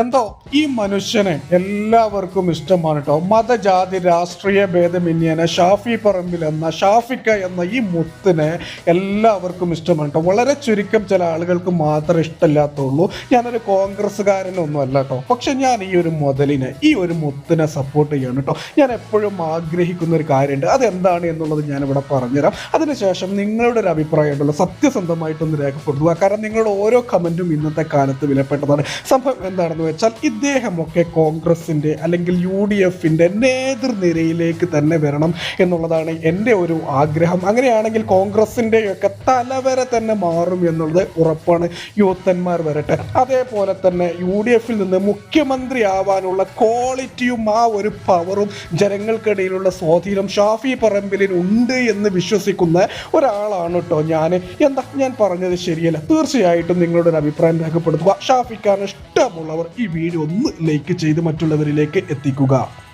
എന്തോ? ഈ മനുഷ്യനെ എല്ലാവർക്കും ഇഷ്ടമാണ് കേട്ടോ മതജാതി രാഷ്ട്രീയ ഭേദമന്യേന ഷാഫി പറമ്പിൽ എന്ന ഷാഫിക്ക എന്ന ഈ മുത്തിനെ എല്ലാവർക്കും ഇഷ്ടമാണ് കേട്ടോ വളരെ ചുരുക്കം ചില ആളുകൾക്ക് മാത്രം ഇഷ്ടമില്ലാത്തുള്ളൂ. ഞാനൊരു കോൺഗ്രസ്സുകാരനൊന്നും അല്ല കേട്ടോ പക്ഷെ ഞാൻ ഈ ഒരു മുതലിനെ ഈ ഒരു മുത്തിനെ സപ്പോർട്ട് ചെയ്യാണ് കേട്ടോ ഞാൻ എപ്പോഴും ആഗ്രഹിക്കുന്ന ഒരു കാര്യമുണ്ട്. അതെന്താണ് എന്നുള്ളത് ഞാനിവിടെ പറഞ്ഞുതരാം. അതിനുശേഷം നിങ്ങളുടെ ഒരു അഭിപ്രായം ഉണ്ടല്ലോ. സത്യസന്ധമായിട്ടൊന്ന് രേഖപ്പെടുത്തുക. കാരണം നിങ്ങളുടെ ഓരോ കമന്റും ഇന്നത്തെ കാലത്ത് വിലപ്പെട്ടതാണ്. സംഭവം എന്താണെന്ന് വെച്ചാൽ ഇദ്ദേഹമൊക്കെ കോൺഗ്രസിന്റെ അല്ലെങ്കിൽ യു ഡി എഫിന്റെ നേതൃനിരയിലേക്ക് തന്നെ വരണം എന്നുള്ളതാണ് എന്റെ ഒരു ആഗ്രഹം. അങ്ങനെയാണെങ്കിൽ കോൺഗ്രസിന്റെയൊക്കെ തലവരെ തന്നെ മാറും എന്നുള്ളത് ഉറപ്പാണ്. യൂത്തന്മാർ വരട്ടെ. അതേപോലെ തന്നെ യു ഡി എഫിൽ നിന്ന് മുഖ്യമന്ത്രി ആവാനുള്ള ക്വാളിറ്റിയും ആ ഒരു പവറും ജനങ്ങൾക്കിടയിലുള്ള സ്വാധീനം ഷാഫി പറമ്പിലിന് ഉണ്ട് എന്ന് വിശ്വസിക്കുന്ന ഒരാളാണ് കേട്ടോ ഞാൻ എന്താ? ഞാൻ പറഞ്ഞത് ശരിയല്ല. തീർച്ചയായിട്ടും നിങ്ങളുടെ ഒരു അഭിപ്രായം രേഖപ്പെടുത്തുക. ഷാഫിക്കാണ് ഇഷ്ടമുള്ളവർ. ഈ വീഡിയോ ഒന്ന് ലൈക്ക് ചെയ്ത് മറ്റുള്ളവരിലേക്ക് എത്തിക്കുക.